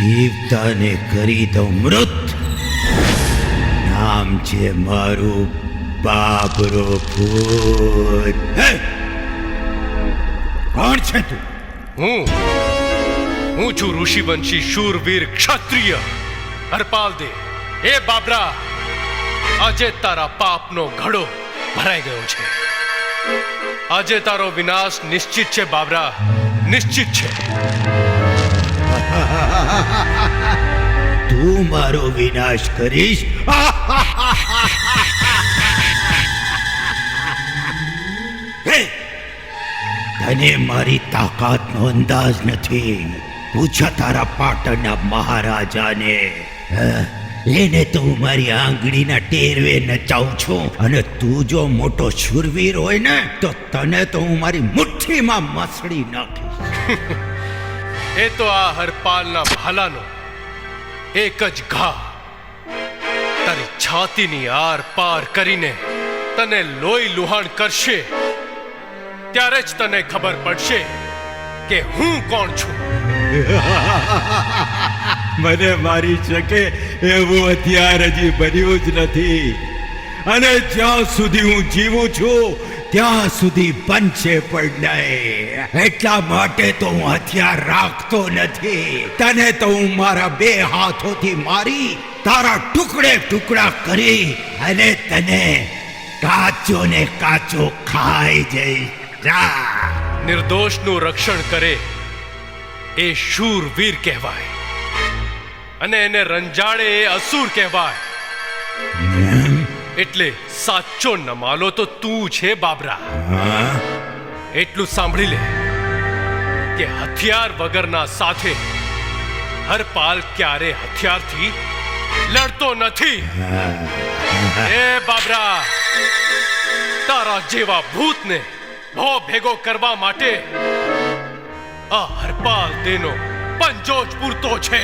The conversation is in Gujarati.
જીવતાને કરી દઉં મૃત. નામ છે મારું બાબરો ભૂત! કોણ છે તું? હું. હું છું ઋષિવંશી શૂરવીર ક્ષત્રિય. હરપાલ દે. એ બાબરા! આજે તારા પાપનો ઘડો ભરાઈ ગયો છે. આજે તારો વિનાશ નિશ્ચિત છે બાબરા. નિશ્ચિત છે. તું મારો વિનાશ કરીશ. તને મારી તાકાતનો અંદાજ નથી. પૂછા તારા પાટણના મહારાજાને? એને તો મારી આંગળીના ટેરવે નચાવું છું. અને તું જો મોટો શૂરવીર હોય ને, તો તને તો હું મારી મુઠ્ઠીમાં મસળી નાખીશ. એ તો આ હરપાલના ભાલાનો. એક જ ઘા. તારી છાતીની આર પાર કરીને તને લોહી લુહાણ કરશે. ત્યારે જ તને ખબર પડશે કે હું કોણ છું. મને મારી શકે એવું અત્યાર હજી બન્યું જ નથી. અને જ્યાં સુધી હું જીવું છું ત્યાં સુધી બનશે પણ નહીં. એટલા માટે તો હું હથિયાર રાખતો નથી. તને તો હું મારા બે હાથોથી મારી તારા ટુકડે ટુકડા કરી અને તને કાચો ને કાચો ખાઈ જઈ જા. નિર્દોષનું રક્ષણ કરે એ શૂરવીર કહેવાય. અને એને રંજાડે એ અસુર કહેવાય. એટલે સાચો નમાલો તો તું છે બાબરા. એટલું સાંભળી લે કે હથિયાર વગરના સાથે હરપાલ ક્યારે હથિયારથી લડતો નથી. એ બાબરા, તારા જેવા ભૂતને ભો ભેગો કરવા માટે આ હરપાલ તેનો પંજો જ પૂરતો છે.